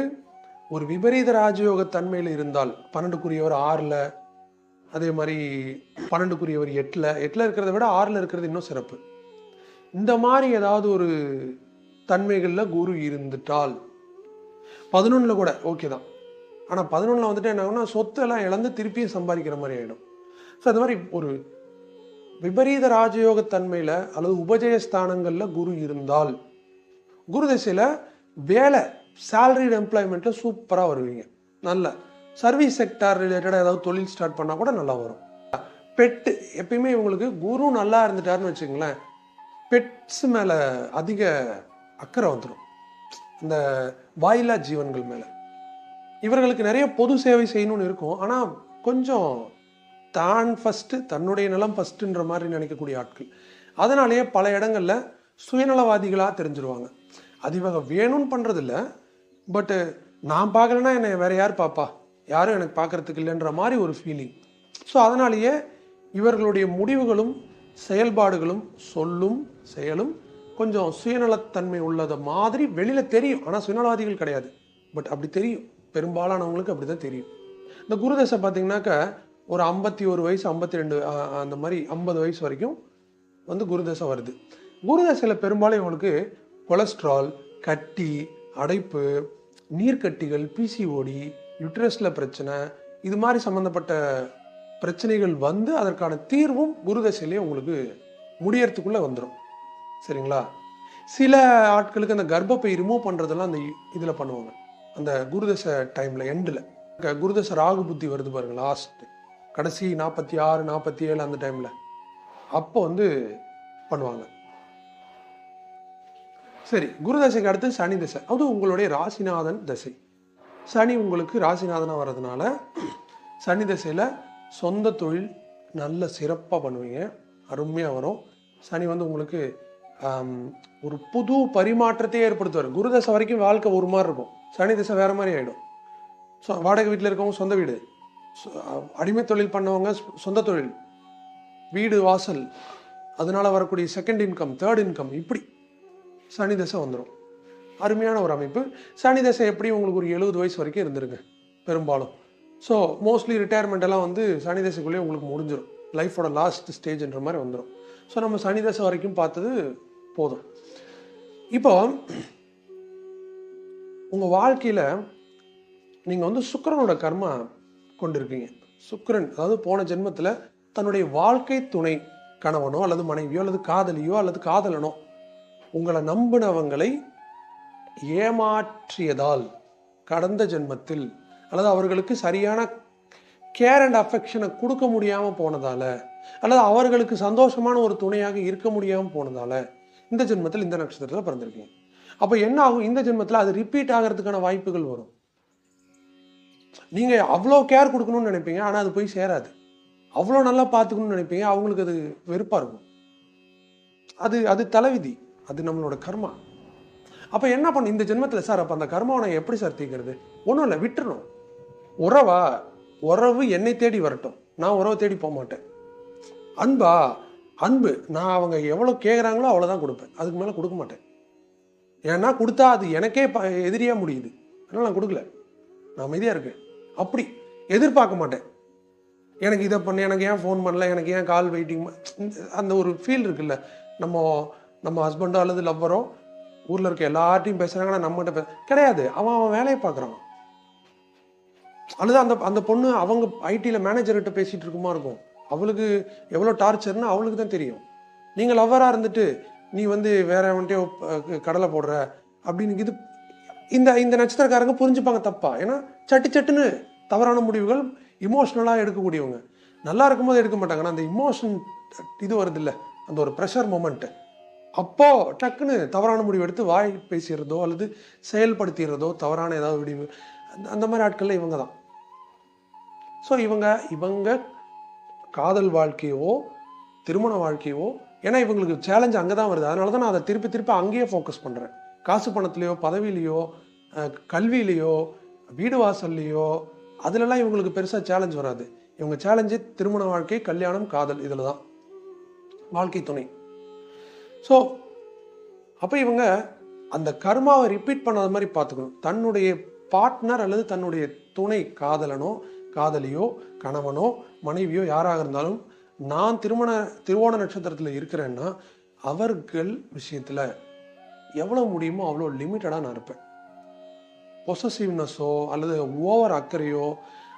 ஒரு விபரீத ராஜயோக தன்மையில் இருந்தால் பன்னெண்டுக்குரியவர் ஆறில் அதே மாதிரி பன்னெண்டுக்குரியவர் எட்டில் எட்டில் இருக்கிறத விட ஆறில் இருக்கிறது இன்னும் சிறப்பு. இந்த மாதிரி ஏதாவது ஒரு தன்மைகளில் குரு இருந்துட்டால் பதினொன்றில் கூட ஓகே தான். ஆனால் பதினொன்றில் வந்துட்டு என்ன ஆகும்னா சொத்தெல்லாம் இழந்து திருப்பியும் சம்பாதிக்கிற மாதிரி ஆகிடும் ஸோ அது மாதிரி ஒரு விபரீத ராஜயோக தன்மையில் அல்லது உபஜய ஸ்தானங்களில் குரு இருந்தால் குரு திசையில் வேலை salaried எம்ப்ளாய்மெண்ட்டில் சூப்பராக வருவீங்க. நல்ல. சர்வீஸ் செக்டார் ரிலேட்டடாக ஏதாவது தொழில் ஸ்டார்ட் பண்ணால் கூட நல்லா வரும். பெட்டு எப்பயுமே இவங்களுக்கு குரு நல்லா இருந்துட்டாருன்னு வச்சுங்களேன் பெட்ஸ் மேலே அதிக அக்கறை வந்துடும் இந்த வாயிலா ஜீவன்கள் மேலே. இவர்களுக்கு நிறைய பொது சேவை செய்யணும்னு இருக்கும். ஆனால் கொஞ்சம் தான் ஃபஸ்ட்டு தன்னுடைய நலம் ஃபஸ்ட்டுன்ற மாதிரி நினைக்கக்கூடிய ஆட்கள். அதனாலேயே பல இடங்களில் சுயநலவாதிகளாக தெரிஞ்சிருவாங்க. அது வேணும்னு பண்ணுறதில்ல பட்டு uh, நான் பார்க்கலன்னா என்னை வேற யார் பாப்பா யாரும் எனக்கு பார்க்கறதுக்கு இல்லைன்ற மாதிரி ஒரு ஃபீலிங் ஸோ அதனாலேயே இவர்களுடைய முடிவுகளும் செயல்பாடுகளும் சொல்லும் செயலும் கொஞ்சம் சுயநலத்தன்மை உள்ளத மாதிரி வெளியில் தெரியும். ஆனால் சுயநலவாதிகள் கிடையாது. பட் அப்படி தெரியும். பெரும்பாலானவங்களுக்கு அப்படி தான் தெரியும். இந்த குருதசை பார்த்திங்கனாக்கா ஒரு ஐம்பத்தி ஒரு வயசு ஐம்பத்தி ரெண்டு அந்த மாதிரி ஐம்பது வயசு வரைக்கும் வந்து குருதசை வருது. குருதசையில் பெரும்பாலும் இவங்களுக்கு கொலஸ்ட்ரால் கட்டி அடைப்பு நீர்க்கட்டிகள் பிசிஓடி யுட்ரஸில் பிரச்சனை இது மாதிரி சம்மந்தப்பட்ட பிரச்சனைகள் வந்து அதற்கான தீர்வும் குருதசையிலே உங்களுக்கு முடியறதுக்குள்ளே வந்துடும் சரிங்களா? சில ஆட்களுக்கு அந்த கர்ப்பப்பை ரிமூவ் பண்ணுறதெல்லாம் அந்த இதில் பண்ணுவாங்க. அந்த குருதசை டைமில் எண்டில் குருதசை ராகு புத்தி வருது பாருங்க லாஸ்ட்டு கடைசி நாற்பத்தி ஆறு நாற்பத்தி ஏழு அந்த டைமில் அப்போ வந்து பண்ணுவாங்க. சரி குரு தசைக்கு அடுத்து சனி தசை. அது உங்களுடைய ராசிநாதன் தசை. சனி உங்களுக்கு ராசிநாதனாக வர்றதுனால சனி தசையில் சொந்த தொழில் நல்ல சிறப்பாக பண்ணுவீங்க. அருமையாக வரும். சனி வந்து உங்களுக்கு ஒரு புது பரிமாற்றத்தை ஏற்படுத்துவார். குரு தசை வரைக்கும் வாழ்க்கை ஒரு மாதிரி இருக்கும். சனி தசை வேறு மாதிரி ஆகிடும் ஸோ வாடகை வீட்டில் இருக்கவங்க சொந்த வீடு. அடிமை தொழில் பண்ணவங்க சொந்த தொழில். வீடு வாசல். அதனால் வரக்கூடிய செகண்ட் இன்கம் தேர்ட் இன்கம் இப்படி சனி தசை வந்துடும் அருமையான ஒரு அமைப்பு. சனி தசை எப்படி உங்களுக்கு ஒரு எழுபது வயசு வரைக்கும் இருந்திருங்க பெரும்பாலும். ஸோ மோஸ்ட்லி ரிட்டையர்மெண்ட் எல்லாம் வந்து சனி தசைக்குள்ளேயே உங்களுக்கு முடிஞ்சிடும் லைஃபோட லாஸ்ட் ஸ்டேஜ்ன்ற மாதிரி வந்துடும் ஸோ நம்ம சனி தசை வரைக்கும் பார்த்தது போதும். இப்போ உங்கள் வாழ்க்கையில் நீங்கள் வந்து சுக்கரனோட கர்மா கொண்டிருக்கீங்க. சுக்கரன் அதாவது போன ஜென்மத்தில் தன்னுடைய வாழ்க்கை துணை கணவனோ அல்லது மனைவியோ அல்லது காதலியோ அல்லது காதலனோ உங்களை நம்பினவங்களை ஏமாற்றியதால் கடந்த ஜென்மத்தில் அல்லது அவர்களுக்கு சரியான கேர் அண்ட் அஃபெக்ஷனை கொடுக்க முடியாமல் போனதால அல்லது அவர்களுக்கு சந்தோஷமான ஒரு துணையாக இருக்க முடியாமல் போனதால இந்த ஜென்மத்தில் இந்த நட்சத்திரத்தில் பிறந்திருக்கீங்க. அப்போ என்ன ஆகும்? இந்த ஜென்மத்தில் அது ரிப்பீட் ஆகிறதுக்கான வாய்ப்புகள் வரும். நீங்கள் அவ்வளோ கேர் கொடுக்கணும்னு நினைப்பீங்க ஆனால் அது போய் சேராது. அவ்வளோ நல்லா பார்த்துக்கணும்னு நினைப்பீங்க அவங்களுக்கு அது வெறுப்பாக இருக்கும். அது அது தலைவிதி. அது நம்மளோட கர்மா. அப்போ என்ன பண்ண இந்த ஜென்மத்தில் சார் அப்போ அந்த கர்மாவை நான் எப்படி சார் தீர்க்கிறது? ஒன்றும் இல்லை விட்டுறணும். உறவா உறவு என்னை தேடி வரட்டும். நான் உறவை தேடி போக மாட்டேன். அன்பா அன்பு. நான் அவங்க எவ்வளோ கேட்குறாங்களோ அவ்வளோதான் கொடுப்பேன். அதுக்கு மேலே கொடுக்க மாட்டேன். ஏன்னா கொடுத்தா அது எனக்கே ப எதிரியாக முடியுது. அதனால் நான் கொடுக்கல. நான் அமைதியாக இருக்கேன். அப்படி எதிர்பார்க்க மாட்டேன். எனக்கு இதை பண்ண எனக்கு ஏன் ஃபோன் பண்ணல எனக்கு ஏன் கால் வெயிட்டிங் அந்த ஒரு ஃபீல் இருக்குல்ல. நம்ம நம்ம ஹஸ்பண்டோ அல்லது லவ்வரோ ஊரில் இருக்க எல்லார்ட்டையும் பேசுகிறாங்கன்னா நம்மகிட்ட பே கிடையாது. அவன் அவன் வேலையை பார்க்குறான். அல்லது அந்த அந்த பொண்ணு அவங்க ஐடியில் மேனேஜர்கிட்ட பேசிகிட்டு இருக்குமா இருக்கும். அவளுக்கு எவ்வளோ டார்ச்சர்னு அவளுக்கு தான் தெரியும். நீங்கள் லவ்வராக இருந்துட்டு நீ வந்து வேற வந்துட்டே கடலை போடுற அப்படின்னு இது இந்த இந்த நட்சத்திரக்காரங்க புரிஞ்சுப்பாங்க தப்பா. ஏன்னா சட்டு சட்டுன்னு தவறான முடிவுகள் இமோஷ்னலாக எடுக்கக்கூடியவங்க. நல்லா இருக்கும்போது எடுக்க மாட்டாங்க. ஆனால் அந்த இமோஷன் இது வருது இல்லை அந்த ஒரு ப்ரெஷர் மூமெண்ட்டு அப்போ டக்குன்னு தவறான முடிவு எடுத்து வாய் பேசிடுறதோ அல்லது செயல்படுத்திடுறதோ தவறான ஏதாவது முடிவு. அந்த அந்த மாதிரி ஆட்களில் இவங்க தான். ஸோ இவங்க இவங்க காதல் வாழ்க்கையவோ திருமண வாழ்க்கையோ ஏன்னா இவங்களுக்கு சேலஞ்ச் அங்கே தான் வருது. அதனால தான் நான் அதை திருப்பி திருப்பி அங்கேயே ஃபோக்கஸ் பண்ணுறேன் காசு பணத்துலேயோ பதவியிலையோ கல்வியிலையோ வீடு வாசல்லையோ அதுலலாம் இவங்களுக்கு பெருசாக சேலஞ்ச் வராது. இவங்க சேலஞ்சு திருமண வாழ்க்கை கல்யாணம் காதல் இதில் தான் வாழ்க்கை துணை. ஸோ அப்போ இவங்க அந்த கர்மாவை ரிப்பீட் பண்ணாத மாதிரி பார்த்துக்கணும். தன்னுடைய பார்ட்னர் அல்லது தன்னுடைய துணை காதலனோ காதலியோ கணவனோ மனைவியோ யாராக இருந்தாலும் நான் திருமண திருவோண நட்சத்திரத்தில் இருக்கிறேன்னா அவர்கள் விஷயத்தில் எவ்வளோ முடியுமோ அவ்வளோ லிமிட்டடாக நான் இருப்பேன். பொசசிவ்னஸோ அல்லது ஓவர் அக்கறையோ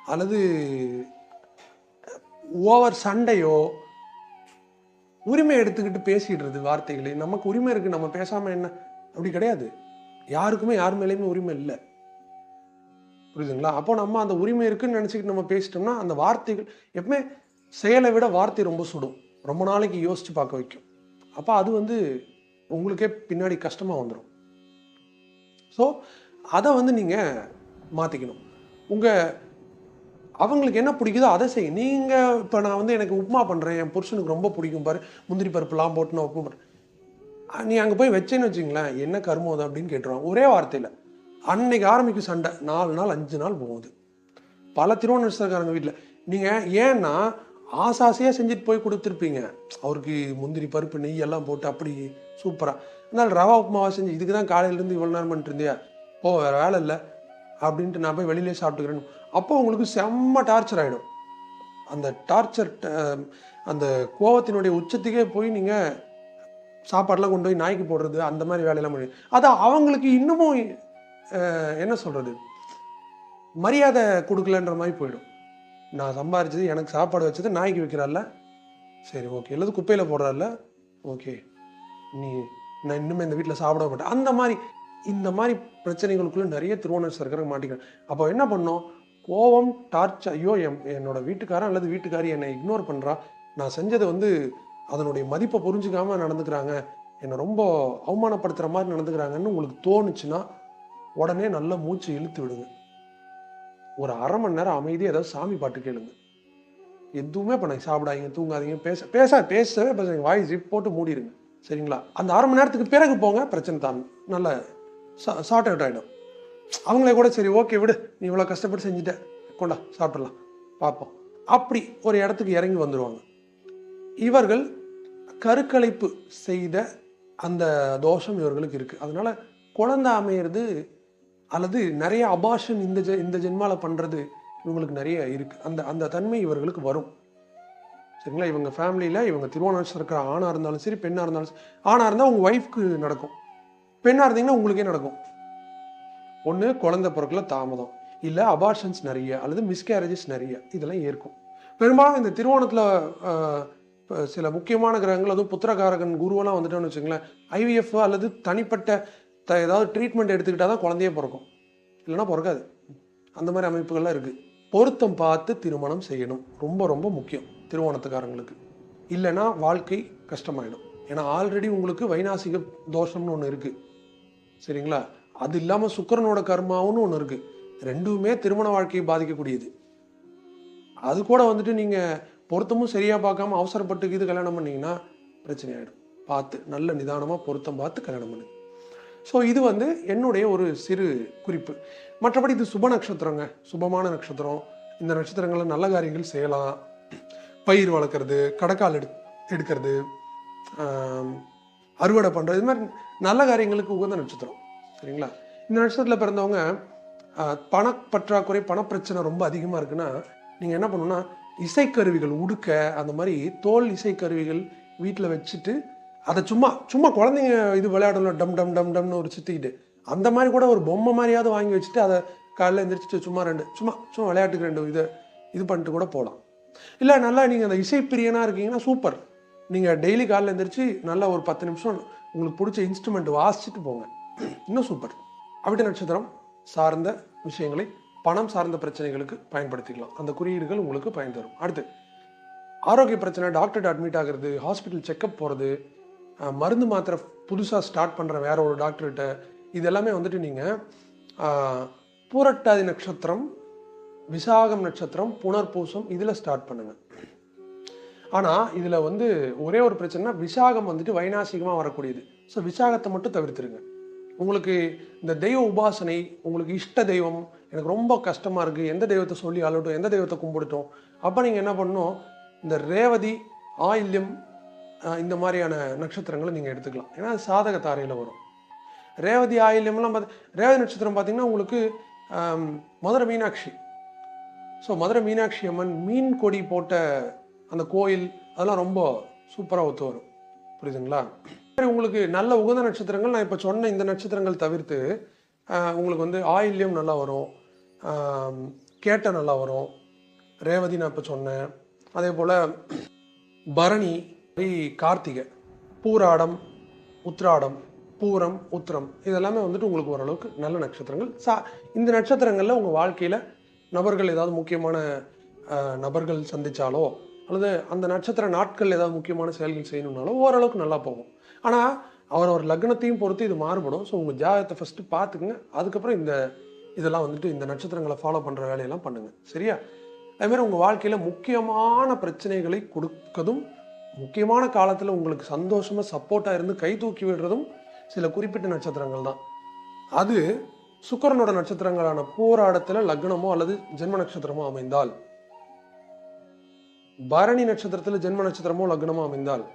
அல்லது ஓவர் சண்டையோ உரிமை எடுத்துக்கிட்டு பேசிடுறது வார்த்தைகளை. நமக்கு உரிமை இருக்கு நம்ம பேசாம என்ன? அப்படி கிடையாது. யாருக்குமே யார் மேலேயுமே உரிமை இல்லை. புரியுதுங்களா? அப்போ நம்ம அந்த உரிமை இருக்குன்னு நினச்சிக்கிட்டு நம்ம பேசிட்டோம்னா அந்த வார்த்தைகள் எப்பவுமே செயலை விட வார்த்தை ரொம்ப சுடும். ரொம்ப நாளைக்கு யோசிச்சு பார்க்க வைக்கும். அப்போ அது வந்து உங்களுக்கே பின்னாடி கஷ்டமாக வந்துடும் ஸோ அதை வந்து நீங்கள் மாற்றிக்கணும் உங்கள் அவங்களுக்கு என்ன பிடிக்குதோ அதை செய்ய நீங்கள் இப்போ நான் வந்து எனக்கு உப்புமா பண்ணுறேன் என் புருஷனுக்கு ரொம்ப பிடிக்கும் பாரு. முந்திரி பருப்புலாம் போட்டு நான் உப்புமா பண்ணுறேன் நீ அங்கே போய் வச்சேன்னு வச்சிங்களேன் என்ன கருமம் அது அப்படின்னு கேட்டுருவாங்க ஒரே வார்த்தையில் அன்னைக்கு ஆரம்பிக்கும் சண்டை நாலு நாள் அஞ்சு நாள் போகுது பல திருவண்ணாமலைக்காரங்க வீட்டில் நீங்கள் ஏன்னா ஆசாசையாக செஞ்சுட்டு போய் கொடுத்துருப்பீங்க. அவருக்கு முந்திரி பருப்பு நெய் எல்லாம் போட்டு அப்படி சூப்பராக அதனால் ரவா உப்புமாவா செஞ்சு இதுக்கு தான் காலையிலேருந்து இவ்வளோ நேரம் பண்ணிட்டு இருந்தியா? போ வேறு வேலை இல்லை. அப்படின்ட்டு நான் போய் வெளியிலே சாப்பிட்டுக்கிறேன்னு. அப்போ உங்களுக்கு செம்ம டார்ச்சர் ஆகிடும் அந்த டார்ச்சர் அந்த கோவத்தினுடைய உச்சத்துக்கே போய் நீங்கள் சாப்பாடெலாம் கொண்டு போய் நாய்க்கு போடுறது அந்த மாதிரி வேலையெல்லாம் பண்ணி அது அவங்களுக்கு இன்னமும் என்ன சொல்கிறது மரியாதை கொடுக்கலன்ற மாதிரி போயிடும். நான் சம்பாரிச்சது எனக்கு சாப்பாடு வச்சது நாய்க்கு வைக்கிறாள்ல? சரி ஓகே இல்லது குப்பையில் போடுறாள்ல? ஓகே நீ நான் இன்னுமே இந்த வீட்டில் சாப்பிட மாட்டேன். அந்த மாதிரி இந்த மாதிரி பிரச்சனைகளுக்குள்ளே நிறைய திருவோணர் சர்க்கரை மாட்டிக்கிறேன் அப்போ என்ன பண்ணோம் கோவம் டார்ச் ஐயோ என் என்னோட வீட்டுக்காரன் அல்லது வீட்டுக்காரி என்னை இக்னோர் பண்ணுறா நான் செஞ்சதை வந்து அதனுடைய மதிப்பை புரிஞ்சுக்காமல் நடந்துக்கிறாங்க. என்னை ரொம்ப அவமானப்படுத்துகிற மாதிரி நடந்துக்கிறாங்கன்னு உங்களுக்கு தோணுச்சுன்னா உடனே நல்ல மூச்சு இழுத்து விடுங்க. ஒரு அரை மணி நேரம் அமைதியாக ஏதாவது சாமி பாட்டு கேளுங்க. எதுவுமே பண்ண சாப்பிடாதீங்க தூங்காதீங்க பேச பேச பேசவே பேசுங்க வாய் ஜிப் போட்டு மூடிடுங்க சரிங்களா? அந்த அரை மணி நேரத்துக்கு பிறகு போங்க பிரச்சனை தான். நல்ல சார்ட் அவுட் ஆகிடும் அவங்களே கூட சரி ஓகே விடு. நீ இவ்வளோ கஷ்டப்பட்டு செஞ்சுட்ட. கொண்டா சாப்பிட்றலாம் பார்ப்போம். அப்படி ஒரு இடத்துக்கு இறங்கி வந்துடுவாங்க இவர்கள் கருக்கலைப்பு செய்த அந்த தோஷம் இவர்களுக்கு இருக்குது அதனால் குழந்தை அமையிறது அல்லது நிறைய அபாஷன் இந்த ஜெ இந்த ஜென்மாவில் பண்ணுறது இவங்களுக்கு நிறைய இருக்குது அந்த அந்த தன்மை இவர்களுக்கு வரும். சரிங்களா? இவங்க ஃபேமிலியில் இவங்க திருவோணம் இருக்கிற ஆணாக இருந்தாலும் சரி பெண்ணாக இருந்தாலும் சரி. ஆணாக இருந்தால் உங்கள் ஒய்ஃப்க்கு நடக்கும். பெண்ணாக இருந்தீங்கன்னா உங்களுக்கே நடக்கும். ஒன்று குழந்தை பிறக்கல தாமதம். இல்லை அபார்ஷன்ஸ் நிறைய அல்லது மிஸ்கேரேஜஸ் நிறைய. இதெல்லாம் ஏற்கும். பெரும்பாலும் இந்த திருவோணத்தில் சில முக்கியமான கிரகங்கள் அதுவும் புத்திரகாரகன் குருவெல்லாம் வந்துட்டோம்னு வச்சுங்களேன் ஐவிஎஃப் அல்லது தனிப்பட்ட த ஏதாவது ட்ரீட்மெண்ட் எடுத்துக்கிட்டால் தான் குழந்தையே பிறக்கும். இல்லைன்னா பிறக்காது. அந்த மாதிரி அமைப்புகள்லாம் இருக்குது பொருத்தம் பார்த்து திருமணம் செய்யணும். ரொம்ப ரொம்ப முக்கியம் திருவோணத்துக்காரங்களுக்கு. இல்லைன்னா வாழ்க்கை கஷ்டமாயிடும். ஏன்னா ஆல்ரெடி உங்களுக்கு வைநாசிக தோஷம்னு ஒன்று இருக்குது சரிங்களா? அது இல்லாமல் சுக்கரனோட கர்மாவுன்னு ஒன்று இருக்குது ரெண்டுமே திருமண வாழ்க்கையை பாதிக்கக்கூடியது. அது கூட வந்துட்டு நீங்கள் பொருத்தமும் சரியாக பார்க்காம அவசரப்பட்டு இது கல்யாணம் பண்ணீங்கன்னா பிரச்சனை ஆகிடும் பார்த்து நல்ல நிதானமாக பொருத்தம் பார்த்து கல்யாணம் பண்ணுங்க. ஸோ இது வந்து என்னுடைய ஒரு சிறு குறிப்பு. மற்றபடி இது சுப நட்சத்திரங்க. சுபமான நட்சத்திரம். இந்த நட்சத்திரங்களில் நல்ல காரியங்கள் செய்யலாம். பயிர் வளர்க்குறது கடக்கால் எடு எடுக்கிறது அறுவடை பண்ணுறது இது மாதிரி நல்ல காரியங்களுக்கு உகந்த நட்சத்திரம். சரிங்களா? இந்த நட்சத்திரத்தில் பிறந்தவங்க ஆஹ், பணப்பற்றாக்குறை பணப்பிரச்சனை ரொம்ப அதிகமாக இருக்குன்னா நீங்கள் என்ன பண்ணணும்னா இசைக்கருவிகள் உடுக்க அந்த மாதிரி தோல் இசைக்கருவிகள் வீட்டில் வச்சுட்டு அதை சும்மா சும்மா குழந்தைங்க இது விளையாடணும் டம் டம் டம் டம்னு ஒரு சுற்றிக்கிட்டு அந்த மாதிரி கூட ஒரு பொம்மை மாதிரியாவது வாங்கி வச்சுட்டு அதை காலையில் எந்திரிச்சிட்டு சும்மா ரெண்டு சும்மா சும்மா விளையாட்டுக்கு ரெண்டு இதை இது பண்ணிட்டு கூட போகலாம் இல்லை நல்லா நீங்கள் அந்த இசைப்பிரியனாக இருக்கீங்கன்னா சூப்பர். நீங்கள் டெய்லி காலைல எந்திரிச்சு நல்லா ஒரு பத்து நிமிஷம் உங்களுக்கு பிடிச்ச இன்ஸ்ட்ருமெண்ட் வாசிச்சுட்டு போங்க. இன்னும் சூப்பர் அவிட்ட நட்சத்திரம் சார்ந்த விஷயங்களை பணம் சார்ந்த பிரச்சனைகளுக்கு பயன்படுத்திக்கலாம். அந்த குறியீடுகள் உங்களுக்கு பயன் தரும். அடுத்து ஆரோக்கிய பிரச்சனை டாக்டர்கிட்ட அட்மிட் ஆகிறது ஹாஸ்பிட்டல் செக்கப் போகிறது மருந்து மாத்திரை புதுசாக ஸ்டார்ட் பண்ணுற வேற ஒரு டாக்டர்கிட்ட இது எல்லாமே வந்துட்டு நீங்கள் பூரட்டாதி நட்சத்திரம் விசாகம் நட்சத்திரம் புனர்பூசம் இதில் ஸ்டார்ட் பண்ணுங்கள் ஆனால் இதில் வந்து ஒரே ஒரு பிரச்சனைனா விசாகம் வந்துட்டு வைநாசிகமாக வரக்கூடியது. ஸோ விசாகத்தை மட்டும் தவிர்த்துருங்க. உங்களுக்கு இந்த தெய்வ உபாசனை உங்களுக்கு இஷ்ட தெய்வம் எனக்கு ரொம்ப கஷ்டமாக இருக்குது எந்த தெய்வத்தை சொல்லி அழட்டும் எந்த தெய்வத்தை கும்பிடட்டும் அப்போ நீங்கள் என்ன பண்ணணும்? இந்த ரேவதி ஆயில்யம் இந்த மாதிரியான நட்சத்திரங்களை நீங்கள் எடுத்துக்கலாம். ஏன்னா அது சாதக தாரையில் வரும். ரேவதி ஆயில்யம்லாம் பார்த்து ரேவதி நட்சத்திரம் பார்த்தீங்கன்னா உங்களுக்கு மதுரை மீனாட்சி. ஸோ மதுரை மீனாட்சி அம்மன் மீன் கொடி போட்ட அந்த கோயில் அதெல்லாம் ரொம்ப சூப்பராக ஒத்து வரும். புரியுதுங்களா? உங்களுக்கு நல்ல உகந்த நட்சத்திரங்கள் நான் இப்போ சொன்ன இந்த நட்சத்திரங்கள் தவிர்த்து உங்களுக்கு வந்து ஆயில்யம் நல்லா வரும். கேட்ட நல்லா வரும். ரேவதி நான் இப்போ சொன்னேன். அதே போல் பரணி கார்த்திகை பூராடம் உத்ராடம் பூரம் உத்திரம் இதெல்லாமே வந்துட்டு உங்களுக்கு ஓரளவுக்கு நல்ல நட்சத்திரங்கள். சா இந்த நட்சத்திரங்களில் உங்கள் வாழ்க்கையில் நபர்கள் ஏதாவது முக்கியமான நபர்கள் சந்தித்தாலோ அல்லது அந்த நட்சத்திர நாட்கள் ஏதாவது முக்கியமான செயல்கள் செய்யணும்னாலோ ஓரளவுக்கு நல்லா போகும். ஆனால் அவர் ஒரு லக்னத்தையும் பொறுத்து இது மாறுபடும். ஸோ உங்கள் ஜாதகத்தை ஃபஸ்ட்டு பார்த்துக்குங்க. அதுக்கப்புறம் இந்த இதெல்லாம் வந்துட்டு இந்த நட்சத்திரங்களை ஃபாலோ பண்ணுற வேலையெல்லாம் பண்ணுங்கள் சரியா? அதுமாரி உங்கள் வாழ்க்கையில் முக்கியமான பிரச்சனைகளை கொடுக்கதும் முக்கியமான காலத்தில் உங்களுக்கு சந்தோஷமாக சப்போர்ட்டாக இருந்து கை தூக்கி விடுறதும் சில குறிப்பிட்ட நட்சத்திரங்கள் தான். அது சுக்கரனோட நட்சத்திரங்களான போராடத்தில் லக்னமோ அல்லது ஜென்ம நட்சத்திரமோ அமைந்தால் பரணி நட்சத்திரத்தில் ஜென்ம நட்சத்திரமோ லக்னமோ அமைந்தால்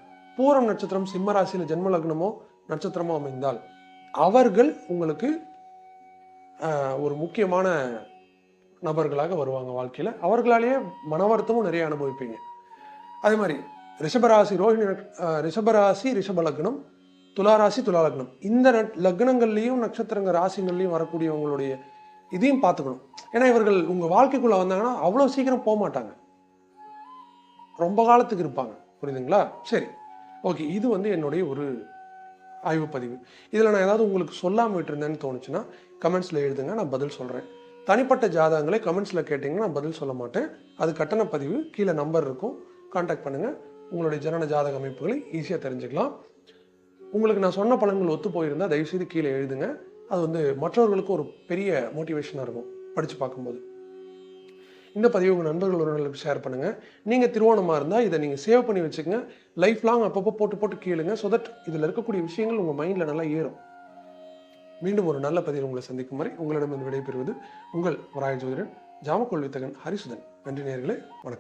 பூரம் நட்சத்திரம் சிம்ம ராசியில் ஜென்ம லக்னமோ நட்சத்திரமோ அமைந்தால் அவர்கள் உங்களுக்கு ஒரு முக்கியமான நபர்களாக வருவாங்க வாழ்க்கையில். அவர்களாலேயே மன வருத்தமும் நிறைய அனுபவிப்பீங்க. அதே மாதிரி ரிஷபராசி ரோஹிணி ரிஷபராசி ரிஷப லக்னம் துளாராசி துலா லக்னம். இந்த நட் நட்சத்திரங்கள் ராசிங்கள்லையும் வரக்கூடியவங்களுடைய இதையும் பார்த்துக்கணும். ஏன்னா இவர்கள் உங்கள் வாழ்க்கைக்குள்ளே வந்தாங்கன்னா அவ்வளோ சீக்கிரம் போக மாட்டாங்க ரொம்ப காலத்துக்கு இருப்பாங்க. புரியுதுங்களா? சரி. ஓகே இது வந்து என்னுடைய ஒரு ஆய்வு பதிவு. இதில் நான் ஏதாவது உங்களுக்கு சொல்லாமல் விட்டுருந்தேன்னு தோணுச்சுன்னா கமெண்ட்ஸில் எழுதுங்க நான் பதில் சொல்கிறேன் தனிப்பட்ட ஜாதகங்களை கமெண்ட்ஸில் கேட்டிங்கன்னா நான் பதில் சொல்ல மாட்டேன். அது கட்டண பதிவு கீழே நம்பர் இருக்கும். காண்டாக்ட் பண்ணுங்கள் உங்களுடைய ஜனன ஜாதக அமைப்புகளை ஈஸியாக தெரிஞ்சுக்கலாம். உங்களுக்கு நான் சொன்ன பலன்கள் ஒத்து போயிருந்தால் தயவுசெய்து கீழே எழுதுங்க. அது வந்து மற்றவர்களுக்கு ஒரு பெரிய மோட்டிவேஷனாக இருக்கும் படித்து பார்க்கும்போது. இந்த பதிவு உங்கள் நண்பர்கள் உறவினர்களுக்கு ஷேர் பண்ணுங்கள் நீங்கள் திருவோணமாக இருந்தால் இதை நீங்கள் சேவ் பண்ணி வச்சுக்கோங்க. லைஃப் லாங் அப்பப்போ போட்டு போட்டு கேளுங்க. ஸோ தட் இதில் இருக்கக்கூடிய விஷயங்கள் உங்கள் மைண்டில் நல்லா ஏறும். மீண்டும் ஒரு நல்ல பதிவு உங்களை சந்திக்கும் வரை உங்களிடம் விடைபெறுவது உங்கள் வராய ஜோதிடன் ஜாமக்கோள் வித்தகன் ஹரிசுதன். நன்றி நேர்களே வணக்கம்.